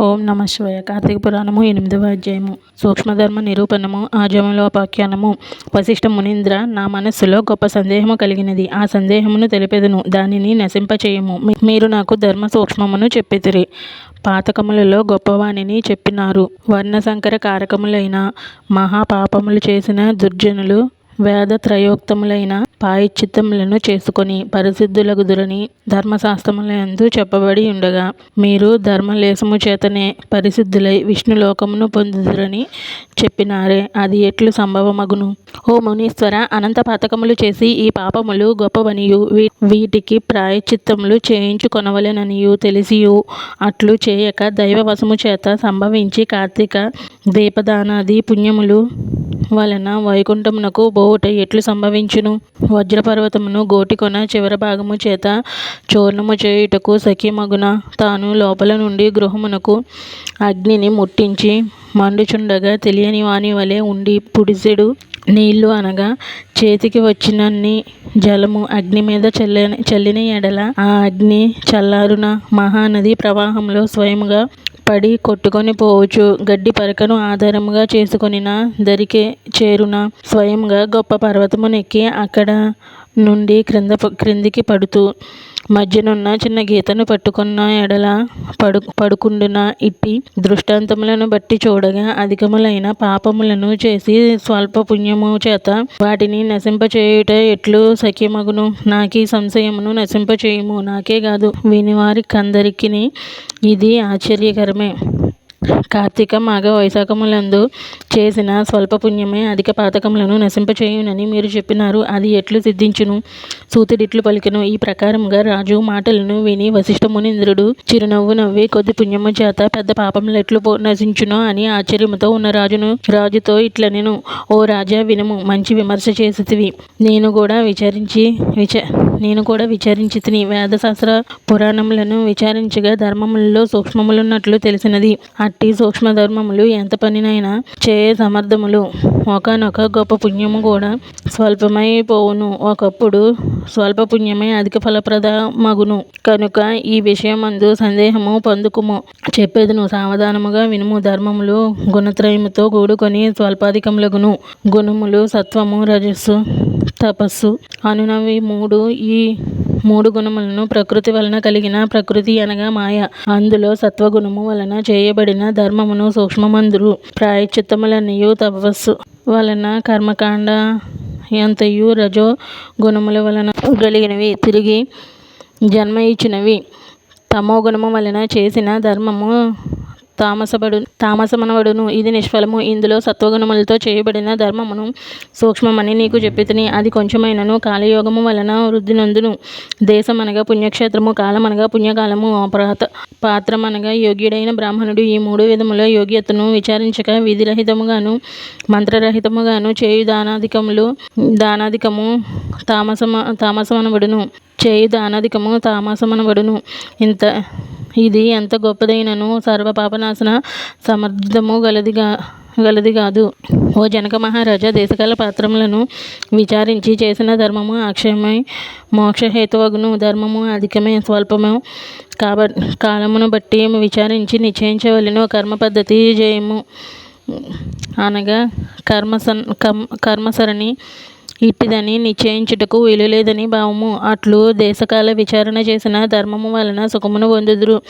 ఓం నమ శివాయ. కార్తీక పురాణము ఎనిమిదవ అధ్యాయము. సూక్ష్మధర్మ నిరూపణము ఆజమలోపాఖ్యానము వశిష్ఠ మునీంద్ర నా మనస్సులో గొప్ప సందేహము కలిగినది. ఆ సందేహమును తెలిపెదను. దానిని నశింపచేయము. మీరు నాకు ధర్మ సూక్ష్మమును చెప్పితిరి. పాతకములలో గొప్పవాణిని చెప్పినారు. వర్ణసంకర కారకములైన మహాపాపములు చేసిన దుర్జనులు వేద త్రయోక్తములైన పాయశ్చిత్తములను చేసుకొని పరిశుద్ధులగుదురని ధర్మశాస్త్రములందు చెప్పబడి ఉండగా మీరు ధర్మలేశము చేతనే పరిశుద్ధులై విష్ణులోకమును పొందుదురని చెప్పినారే అది ఎట్లు సంభవమగును? ఓ మునీశ్వర అనంత పాతకములు చేసి ఈ పాపములు గొప్పవనియు వీ- వీటికి ప్రాయశ్చిత్తములు చేయించుకొనవలెననియు తెలిసియు. అట్లు చేయక దైవవశము చేత సంభవించి కార్తీక దీపదానాది పుణ్యములు వలన వైకుంఠమునకు పోవుట ఎట్లు సంభవించును? వజ్రపర్వతమును గోటికొన చివర భాగము చేత చూర్ణము చేయుటకు సఖీమగున తాను లోపల నుండి గృహమునకు అగ్నిని ముట్టించి మండుచుండగా తెలియని వాని వలె ఉండి పుడిసెడు నీళ్ళు అనగా చేతికి వచ్చినన్ని జలము అగ్ని మీద చల్లిన చల్లిన ఎడల ఆ అగ్ని చల్లారున మహానది ప్రవాహంలో స్వయముగా పడి కొట్టుకొని పోవచ్చు. గడ్డి పరకను ఆధారముగా చేసుకొనిన దరికే చేరున. స్వయంగా గొప్ప పర్వతమునెక్కి అక్కడ నుండి క్రింద క్రిందికి పడుతూ మధ్యనున్న చిన్న గీతను పట్టుకున్న ఎడల పడు పడుకుండున ఇట్టి దృష్టాంతములను బట్టి చూడగా అధికములైన పాపములను చేసి స్వల్ప పుణ్యము చేత వాటిని నశింపచేయుట ఎట్లు సఖ్యమగును? నాకీ సంశయమును నశింపచేయము. నాకే కాదు వినివారికందరికిని ఇది ఆశ్చర్యకరమే. కార్తీక మాఘ వైశాఖములందు చేసిన స్వల్ప పుణ్యమే అధిక పాతకములను నశింపచేయునని మీరు చెప్పినారు. అది ఎట్లు సిద్ధించును? సూతుడిట్లు పలికెను. ఈ ప్రకారముగా రాజు మాటలను విని వశిష్ఠమునింద్రుడు చిరునవ్వు నవ్వి కొద్ది పుణ్యము చేత పెద్ద పాపములు ఎట్లు నశించునో? అని ఆశ్చర్యముతో ఉన్న రాజును రాజుతో ఇట్లనెను. ఓ రాజా వినము. మంచి విమర్శ చేసితివి. నేను కూడా విచారించి విచ నేను కూడా విచారించి తిని వేదశాస్త్ర పురాణములను విచారించగా ధర్మములలో సూక్ష్మములున్నట్లు తెలిసినది. అట్టి సూక్ష్మధర్మములు ఎంత పనినైనా చేయ సమర్థములు. ఒకనొక గొప్ప పుణ్యము కూడా స్వల్పమై పోవును ఒకప్పుడు స్వల్ప పుణ్యమే అధిక ఫలప్రద మగును కనుక ఈ విషయమందు సందేహము పొందుకుము. చెప్పేదును సావధానముగా వినుము. ధర్మములు గుణత్రయముతో కూడుకొని స్వల్పాధికములగును. గుణములు సత్వము రజస్సు తపస్సు అనునవి మూడు ఈ మూడు గుణములను ప్రకృతి వలన కలిగిన ప్రకృతి అనగా మాయ. అందులో సత్వగుణము వలన చేయబడిన ధర్మమును సూక్ష్మమందురు. ప్రాయచిత్తములనియు తపస్సు వలన కర్మకాండ ఎంతయు రజో గుణముల వలన కలిగినవి. తిరిగి జన్మ ఇచ్చినవి. తమో గుణము వలన చేసిన ధర్మము తామసబడు తామసమనబడును. ఇది నిష్ఫలము. ఇందులో సత్వగుణములతో చేయబడిన ధర్మమును సూక్ష్మమని నీకు చెప్పితిని. అది కొంచెమైనను. కాలయోగము వలన వృద్ధి నందును. దేశం అనగా పుణ్యక్షేత్రము కాలం అనగా పుణ్యకాలము. అపరాత పాత్రం అనగా యోగ్యుడైన బ్రాహ్మణుడు ఈ మూడు విధముల యోగ్యతను విచారించక విధిరహితముగాను మంత్రరహితముగాను చేయు దానాధికములు దానాధికము తామసమ తామసమనబడును. చేయు దానాధికము తామసమనబడును. ఇంత ఇది ఎంత గొప్పదైనను సర్వపాపనాశన సమర్థము గలదిగా గలది కాదు ఓ జనక మహారాజా దేశకాల పాత్రములను విచారించి చేసిన ధర్మము అక్షయమై మోక్షహేతువగును. ధర్మము అధికమే స్వల్పము కాబ కాలమును బట్టి విచారించి నిశ్చయించవలెను. కర్మ పద్ధతి జయము అనగా కర్మసన్ కర్మ కర్మసరణి ఇట్టిదని నిశ్చయించుటకు వీలులేదని భావము. అట్లు దేశకాల విచారణ చేసిన ధర్మము వలన సుఖమును పొందుదురు.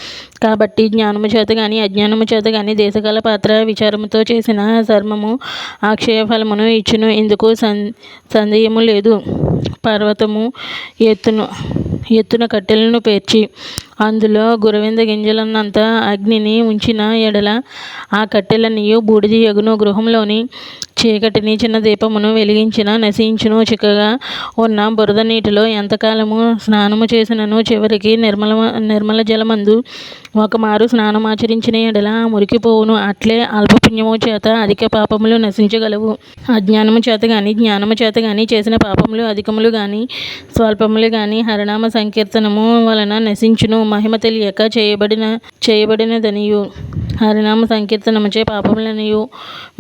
కాబట్టి జ్ఞానము చేత గాని అజ్ఞానము చేత గాని దేశకాల పాత్ర విచారముతో చేసిన ధర్మము అక్షయ ఫలమును ఇచ్చును. ఇందుకు సం సందేహము లేదు. పర్వతము ఎత్తును ఎత్తున కట్టెలను పేర్చి అందులో గురవింద గింజలన్నంత అగ్నిని ఉంచిన ఎడల ఆ కట్టెలన్నీయు బూడిది ఎగును గృహంలోని చీకటిని చిన్న దీపమును వెలిగించిన నశించును. చిక్కగా ఉన్న బురద నీటిలో ఎంతకాలము స్నానము చేసినను? చివరికి నిర్మల నిర్మల జలమందు ఒకమారు స్నానమాచరించిన ఎడల ఆ మురికి పోవును అట్లే అల్పపుణ్యము చేత అధిక పాపములు నశించగలవు. అజ్ఞానము చేత కానీ జ్ఞానము చేత కానీ చేసిన పాపములు అధికములు కానీ స్వల్పములు కానీ హరినామ సంకీర్తనము వలన నశించును. మహిమ తెలియక చేయబడిన చేయబడినదనియు. హరినామ సంకీర్తనముచే పాపములనియు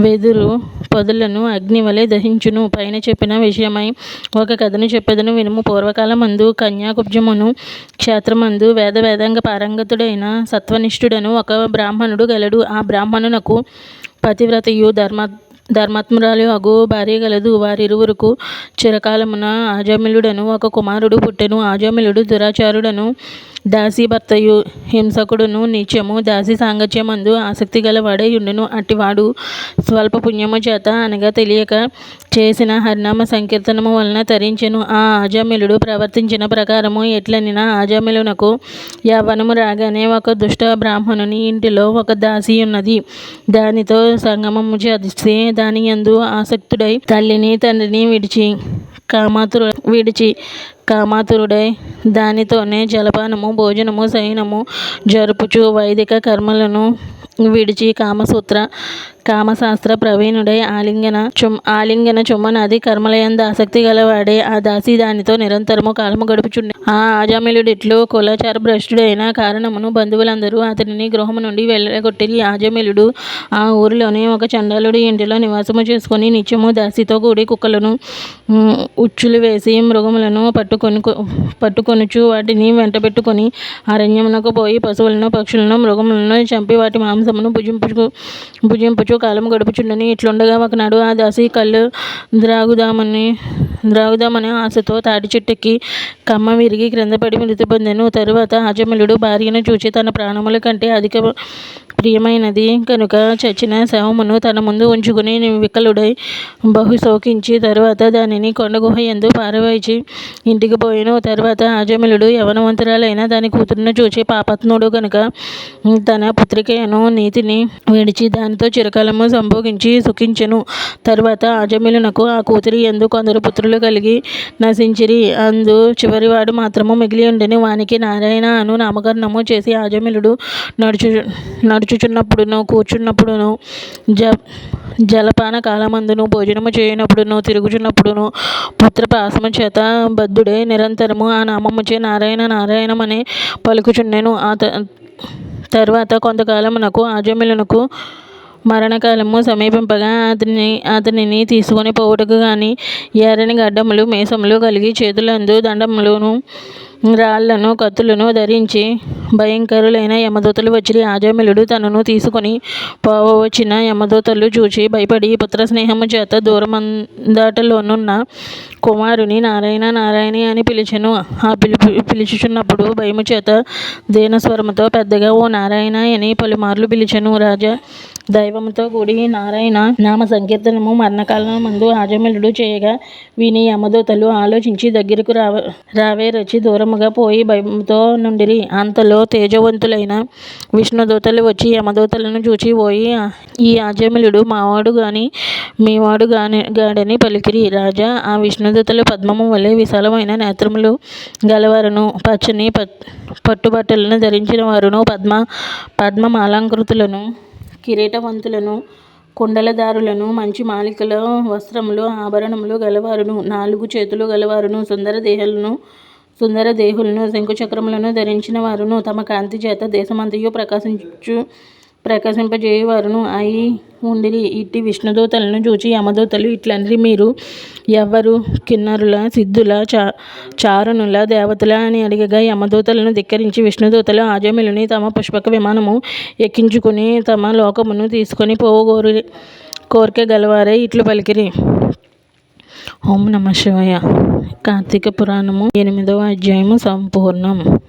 వెదురు పొదలను అగ్నివలె దహించును. పైన చెప్పిన విషయమై ఒక కథను చెప్పెదను. వినుము. పూర్వకాలమందు కన్యాకుబ్జమును క్షేత్రమందు వేద వేదాంగ పారంగతుడైన సత్వనిష్ఠుడను ఒక బ్రాహ్మణుడు గలడు. ఆ బ్రాహ్మణునకు పతివ్రతయు ధర్మ ధర్మాత్మురాలు అగు భార్య గలదు. వారిరువురుకు చిరకాలమున ఆజామిలుడను ఒక కుమారుడు పుట్టెను. ఆజామిలుడు దురాచారుడను దాసీ భర్తయు హింసకుడును నీచము దాసీ సాంగత్యమందు ఆసక్తి గలవాడై యుండును అట్టివాడు స్వల్ప పుణ్యము చేత అనగా తెలియక చేసిన హరినామ సంకీర్తనము వలన తరించెను. ఆ ఆజామిలుడు ప్రవర్తించిన ప్రకారము ఎట్లనినా ఆజామిలునకు యవ్వనము రాగానే ఒక దుష్ట బ్రాహ్మణుని ఇంటిలో ఒక దాసి ఉన్నది. దానితో సంగమము చేస్తే దాని యందు ఆసక్తుడై తల్లిని తండ్రిని విడిచి కామాతురు విడిచి కామాతురుడై దానితోనే జలపానము భోజనము శయనము జరుపుచు వైదిక కర్మలను విడిచి కామసూత్ర కామశాస్త్ర ప్రవీణుడై ఆలింగన చుమ్ ఆలింగన చుమ్మనాది కర్మలయంద ఆసక్తి గలవాడే. ఆ దాసి దానితో నిరంతరము కాలము గడుపుచుండే. ఆ ఆజమిలుడిట్లు కులాచార భ్రష్టుడైన కారణమును బంధువులందరూ అతనిని గృహము నుండి వెళ్ళగొట్టి ఆజమిలుడు ఆ ఊరిలోనే ఒక చండాలుడి ఇంటిలో నివాసము చేసుకొని నిత్యము దాసితో కూడి కుక్కలను ఉచ్చులు వేసి మృగములను పట్టుకొని పట్టుకొనుచు వాటిని వెంటబెట్టుకొని అరణ్యమునకు పోయి పశువులను పక్షులను మృగములను చంపి వాటి మాంసమును భుజింపుచు భుజింపుచు కాలం గడుపుచుండెను ఇట్లుండగా ఒకనాడు ఆ దాసి కళ్ళు ద్రాగుదామని ద్రాగుదామనే ఆశతో తాటి చెట్టుకి కమ్మ విరిగి క్రిందపడి మృతి పొందాను. తరువాత ఆజమలుడు భార్యను చూచి తన ప్రాణముల కంటే అధిక ప్రియమైనది. కనుక చచ్చిన శవమును తన ముందు ఉంచుకుని వికలుడై బహు శోకించి తరువాత దానిని కొండగుహ ఎందు పారవేచి ఇంటికి పోయిన తరువాత ఆజమిలుడు యవనవంతురాలైన దాని కూతురును చూచి పాపత్నుడు కనుక తన పుత్రికను నీతిని విడిచి దానితో చిరకాలము సంభోగించి సుఖించెను. తరువాత ఆజమిలునకు ఆ కూతురి ఎందు కొందరు పుత్రులు కలిగి నశించిరి. అందు చివరివాడు మాత్రము మిగిలి ఉండని. వానికి నారాయణ అను నామకరణము చేసి ఆజమిలుడు నడుచు నడుచు నడుచుచున్నప్పుడును కూర్చున్నప్పుడును జ జలపాన కాలమందును భోజనము చేయనప్పుడును తిరుగుచున్నప్పుడును పుత్రపాసము చేత బద్ధుడే నిరంతరము ఆ నామముచే నారాయణ నారాయణమని పలుకుచుండెను. ఆ త- కొంతకాలమునకు ఆజమిలునకు మరణకాలము సమీపింపగా అతని అతనిని తీసుకొని పోవుటకు కానీ ఎర్రని గడ్డములు మీసములు కలిగి చేతులందు దండములను రాళ్ళను కత్తులను ధరించి భయంకరులైన యమదూతలు వచ్చి ఆజామిళుడు తనను తీసుకొని పోవచ్చిన యమదూతలు చూచి భయపడి పుత్ర స్నేహము చేత దూరమందాటలోనున్న కుమారుని నారాయణ నారాయణి అని పిలిచెను. ఆ పిలుపు పిలుచుచున్నప్పుడు భయము చేత దీనస్వరముతో పెద్దగా ఓ నారాయణ అని పలుమార్లు పిలిచెను. రాజా దైవముతో కూడి నారాయణ నామ సంకీర్తనము మరణకాలమందు ఆజమలుడు చేయగా విని యమదూతలు ఆలోచించి దగ్గరకు రావ రావే రచి దూరముగా పోయి భయంతో నుండిరి. అంతలో తేజవంతులైన విష్ణుదూతలు వచ్చి యమదూతలను చూచి పోయి ఈ ఆజమలుడు మావాడు గాని మీవాడు గాని గాడని పలికిరి. రాజా ఆ విష్ణుదూతలు పద్మము వలె విశాలమైన నేత్రములు గలవారును. పచ్చని పట్టుబట్టలను ధరించిన వారును పద్మ పద్మమాలాంకృతులను కిరీటవంతులను కుండలదారులను మంచి మాలికల వస్త్రములు ఆభరణములు గలవారును నాలుగు చేతులు గలవారును సుందర దేహలను సుందర దేహులను శంఖుచక్రములను ధరించిన వారును తమ కాంతి చేత దేశమంతయు ప్రకాశించు ప్రకాశింపజేయువారును. అయి ఉండిరి. ఇట్టి విష్ణుదూతలను చూచి యమదూతలు ఇట్లనిరి మీరు ఎవ్వరు కిన్నరుల సిద్ధుల చా చారణుల దేవతల అని అడిగగా యమదూతలను ధిక్కరించి విష్ణుదూతలు ఆజమిలుని తమ పుష్పక విమానము ఎక్కించుకుని తమ లోకమును తీసుకొని పోవుగోరి కోరిక గలవారే ఇట్లు పలికిరి. ఓం నమ శివయ. కార్తీక పురాణము ఎనిమిదవ అధ్యాయము సంపూర్ణం.